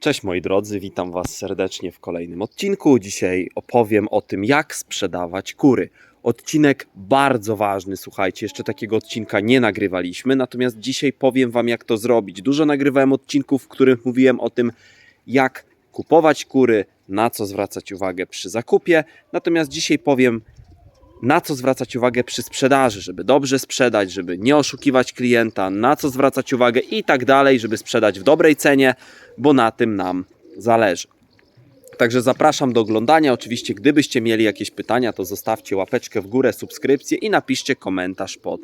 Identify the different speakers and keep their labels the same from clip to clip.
Speaker 1: Cześć moi drodzy, witam Was serdecznie w kolejnym odcinku. Dzisiaj opowiem o tym, jak sprzedawać kury. Odcinek bardzo ważny, słuchajcie, jeszcze takiego odcinka nie nagrywaliśmy, natomiast dzisiaj powiem Wam, jak to zrobić. Dużo nagrywałem odcinków, w których mówiłem o tym, jak kupować kury, na co zwracać uwagę przy zakupie, natomiast dzisiaj powiem, na co zwracać uwagę przy sprzedaży, żeby dobrze sprzedać, żeby nie oszukiwać klienta, na co zwracać uwagę i tak dalej, żeby sprzedać w dobrej cenie, bo na tym nam zależy. Także zapraszam do oglądania. Oczywiście, gdybyście mieli jakieś pytania, to zostawcie łapeczkę w górę, subskrypcję i napiszcie komentarz pod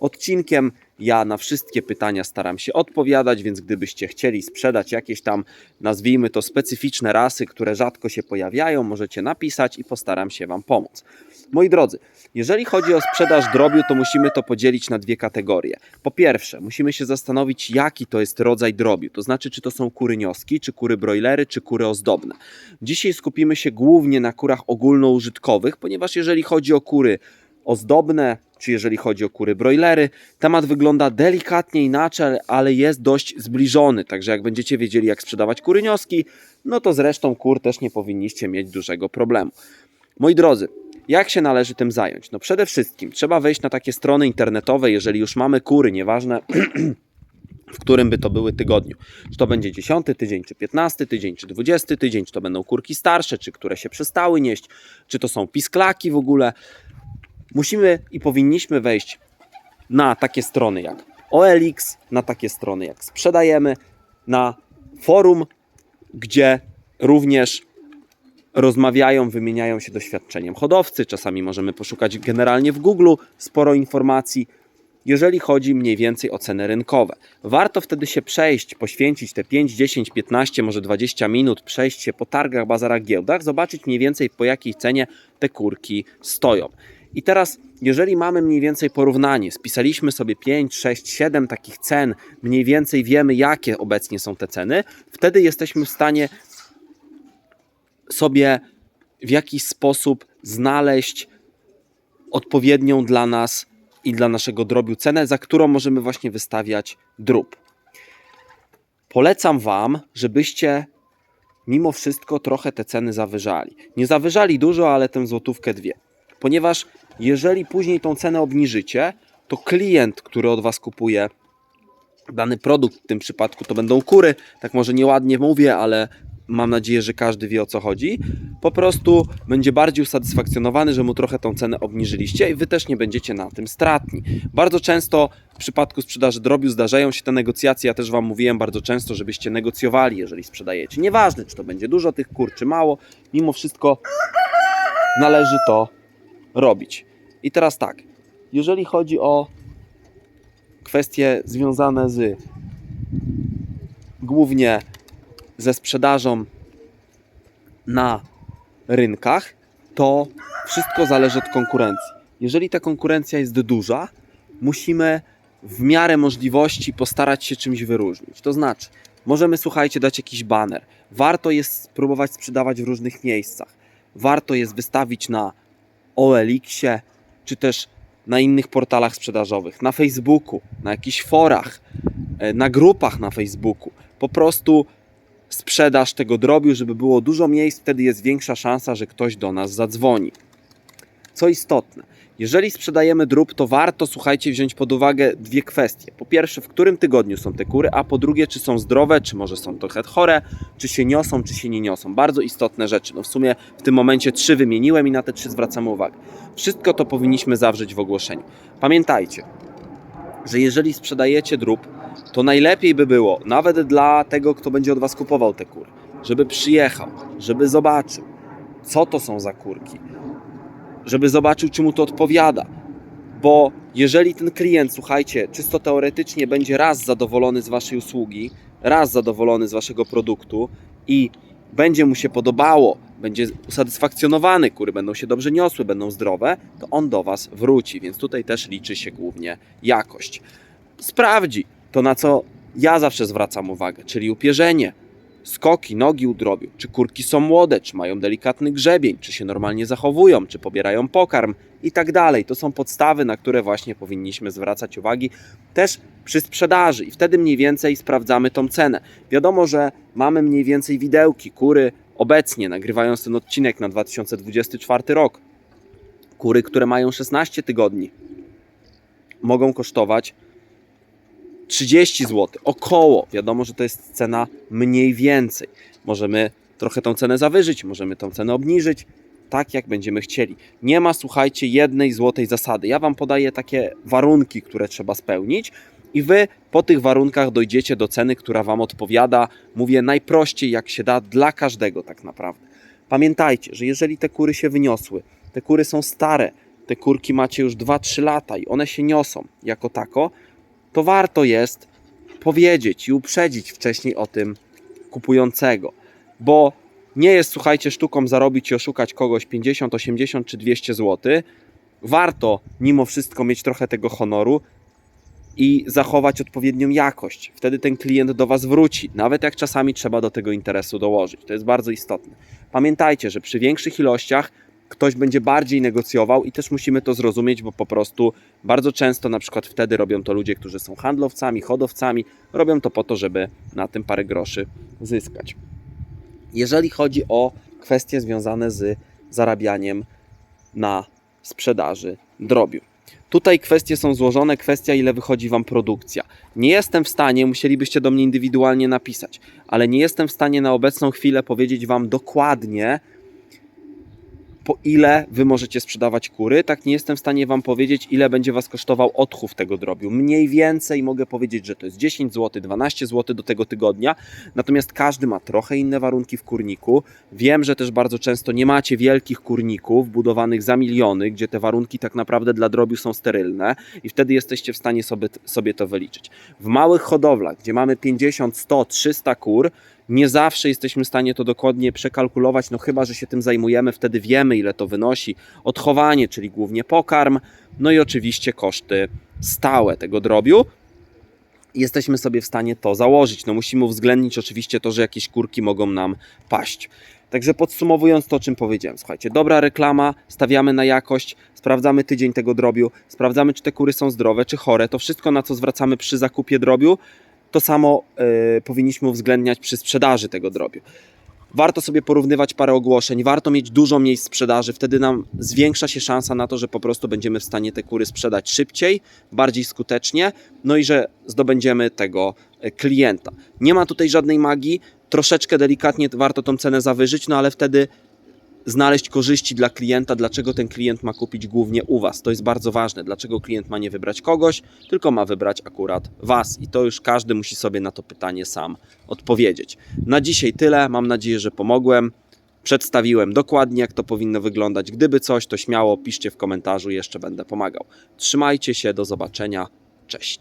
Speaker 1: odcinkiem. Ja na wszystkie pytania staram się odpowiadać, więc gdybyście chcieli sprzedać jakieś tam, nazwijmy to specyficzne rasy, które rzadko się pojawiają, możecie napisać i postaram się Wam pomóc. Moi drodzy, jeżeli chodzi o sprzedaż drobiu, to musimy to podzielić na dwie kategorie. Po pierwsze, musimy się zastanowić, jaki to jest rodzaj drobiu, to znaczy, czy to są kury nioski, czy kury brojlery, czy kury ozdobne. Dzisiaj skupimy się głównie na kurach ogólnoużytkowych, ponieważ jeżeli chodzi o kury ozdobne, czy jeżeli chodzi o kury brojlery, temat wygląda delikatnie inaczej, ale jest dość zbliżony. Także jak będziecie wiedzieli, jak sprzedawać kury nioski, no to z resztą kur też nie powinniście mieć dużego problemu. Moi drodzy, jak się należy tym zająć? No przede wszystkim trzeba wejść na takie strony internetowe, jeżeli już mamy kury, nieważne w którym by to były tygodniu. Czy to będzie 10 tydzień, czy 15 tydzień, czy 20 tydzień, czy to będą kurki starsze, czy które się przestały nieść, czy to są pisklaki w ogóle. Musimy i powinniśmy wejść na takie strony jak OLX, na takie strony jak sprzedajemy, na forum, gdzie również rozmawiają, wymieniają się doświadczeniem hodowcy. Czasami możemy poszukać generalnie w Google sporo informacji, jeżeli chodzi mniej więcej o ceny rynkowe. Warto wtedy się przejść, poświęcić te 5, 10, 15, może 20 minut, przejść się po targach, bazarach, giełdach, zobaczyć mniej więcej po jakiej cenie te kurki stoją. I teraz, jeżeli mamy mniej więcej porównanie, spisaliśmy sobie 5, 6, 7 takich cen, mniej więcej wiemy, jakie obecnie są te ceny, wtedy jesteśmy w stanie sobie w jakiś sposób znaleźć odpowiednią dla nas i dla naszego drobiu cenę, za którą możemy właśnie wystawiać drób. Polecam Wam, żebyście mimo wszystko trochę te ceny zawyżali. Nie zawyżali dużo, ale tę złotówkę dwie. Ponieważ jeżeli później tą cenę obniżycie, to klient, który od Was kupuje dany produkt, w tym przypadku to będą kury, tak może nieładnie mówię, ale mam nadzieję, że każdy wie o co chodzi, po prostu będzie bardziej usatysfakcjonowany, że mu trochę tą cenę obniżyliście i wy też nie będziecie na tym stratni. Bardzo często w przypadku sprzedaży drobiu zdarzają się te negocjacje, ja też Wam mówiłem bardzo często, żebyście negocjowali, jeżeli sprzedajecie. Nieważne, czy to będzie dużo tych kur, czy mało, mimo wszystko należy to robić. I teraz tak, jeżeli chodzi o kwestie związane z głównie ze sprzedażą na rynkach, to wszystko zależy od konkurencji. Jeżeli ta konkurencja jest duża, musimy w miarę możliwości postarać się czymś wyróżnić. To znaczy, możemy, słuchajcie, dać jakiś baner. Warto jest spróbować sprzedawać w różnych miejscach. Warto jest wystawić na OLX-ie, czy też na innych portalach sprzedażowych, na Facebooku, na jakichś forach, e, na grupach na Facebooku. Po prostu sprzedaż tego drobiu, żeby było dużo miejsc, wtedy jest większa szansa, że ktoś do nas zadzwoni. Co istotne, jeżeli sprzedajemy drób, to warto, słuchajcie, wziąć pod uwagę dwie kwestie. Po pierwsze, w którym tygodniu są te kury, a po drugie, czy są zdrowe, czy może są trochę chore, czy się niosą, czy się nie niosą. Bardzo istotne rzeczy. No w sumie w tym momencie trzy wymieniłem i na te trzy zwracamy uwagę. Wszystko to powinniśmy zawrzeć w ogłoszeniu. Pamiętajcie, że jeżeli sprzedajecie drób, to najlepiej by było, nawet dla tego, kto będzie od Was kupował te kury, żeby przyjechał, żeby zobaczył, co to są za kurki, żeby zobaczył, czy mu to odpowiada. Bo jeżeli ten klient, słuchajcie, czysto teoretycznie będzie raz zadowolony z Waszej usługi, raz zadowolony z Waszego produktu i będzie mu się podobało, będzie usatysfakcjonowany, kury będą się dobrze niosły, będą zdrowe, to on do Was wróci. Więc tutaj też liczy się głównie jakość. Sprawdzi to, na co ja zawsze zwracam uwagę, czyli upierzenie, skoki, nogi u drobiu, czy kurki są młode, czy mają delikatny grzebień, czy się normalnie zachowują, czy pobierają pokarm i tak dalej. To są podstawy, na które właśnie powinniśmy zwracać uwagi też przy sprzedaży i wtedy mniej więcej sprawdzamy tą cenę. Wiadomo, że mamy mniej więcej widełki, kury obecnie, nagrywając ten odcinek na 2024 rok. Kury, które mają 16 tygodni, mogą kosztować 30 zł, około. Wiadomo, że to jest cena mniej więcej. Możemy trochę tą cenę zawyżyć, możemy tą cenę obniżyć, tak jak będziemy chcieli. Nie ma, słuchajcie, jednej złotej zasady. Ja Wam podaję takie warunki, które trzeba spełnić i Wy po tych warunkach dojdziecie do ceny, która Wam odpowiada. Mówię najprościej, jak się da, dla każdego tak naprawdę. Pamiętajcie, że jeżeli te kury się wyniosły, te kury są stare, te kurki macie już 2-3 lata i one się niosą jako tako, to warto jest powiedzieć i uprzedzić wcześniej o tym kupującego, bo nie jest, słuchajcie, sztuką zarobić i oszukać kogoś 50, 80 czy 200 zł. Warto mimo wszystko mieć trochę tego honoru i zachować odpowiednią jakość. Wtedy ten klient do Was wróci, nawet jak czasami trzeba do tego interesu dołożyć. To jest bardzo istotne. Pamiętajcie, że przy większych ilościach ktoś będzie bardziej negocjował i też musimy to zrozumieć, bo po prostu bardzo często na przykład wtedy robią to ludzie, którzy są handlowcami, hodowcami, robią to po to, żeby na tym parę groszy zyskać. Jeżeli chodzi o kwestie związane z zarabianiem na sprzedaży drobiu. Tutaj kwestie są złożone, kwestia ile wychodzi Wam produkcja. Nie jestem w stanie, musielibyście do mnie indywidualnie napisać, ale nie jestem w stanie na obecną chwilę powiedzieć Wam dokładnie, po ile Wy możecie sprzedawać kury. Tak nie jestem w stanie Wam powiedzieć, ile będzie Was kosztował odchów tego drobiu. Mniej więcej mogę powiedzieć, że to jest 10 zł, 12 zł do tego tygodnia, natomiast każdy ma trochę inne warunki w kurniku. Wiem, że też bardzo często nie macie wielkich kurników budowanych za miliony, gdzie te warunki tak naprawdę dla drobiu są sterylne i wtedy jesteście w stanie sobie, sobie to wyliczyć. W małych hodowlach, gdzie mamy 50, 100, 300 kur, nie zawsze jesteśmy w stanie to dokładnie przekalkulować, no chyba, że się tym zajmujemy, wtedy wiemy, ile to wynosi. Odchowanie, czyli głównie pokarm, no i oczywiście koszty stałe tego drobiu. Jesteśmy sobie w stanie to założyć. No musimy uwzględnić oczywiście to, że jakieś kurki mogą nam paść. Także podsumowując to, o czym powiedziałem, słuchajcie, dobra reklama, stawiamy na jakość, sprawdzamy tydzień tego drobiu, sprawdzamy, czy te kury są zdrowe, czy chore. To wszystko, na co zwracamy przy zakupie drobiu, to samo y, powinniśmy uwzględniać przy sprzedaży tego drobiu. Warto sobie porównywać parę ogłoszeń, warto mieć dużo miejsc sprzedaży, wtedy nam zwiększa się szansa na to, że po prostu będziemy w stanie te kury sprzedać szybciej, bardziej skutecznie, no i że zdobędziemy tego e, klienta. Nie ma tutaj żadnej magii, troszeczkę delikatnie warto tą cenę zawyżyć, no ale wtedy znaleźć korzyści dla klienta, dlaczego ten klient ma kupić głównie u Was. To jest bardzo ważne. Dlaczego klient ma nie wybrać kogoś, tylko ma wybrać akurat Was. I to już każdy musi sobie na to pytanie sam odpowiedzieć. Na dzisiaj tyle. Mam nadzieję, że pomogłem. Przedstawiłem dokładnie, jak to powinno wyglądać. Gdyby coś, to śmiało piszcie w komentarzu, jeszcze będę pomagał. Trzymajcie się, do zobaczenia. Cześć.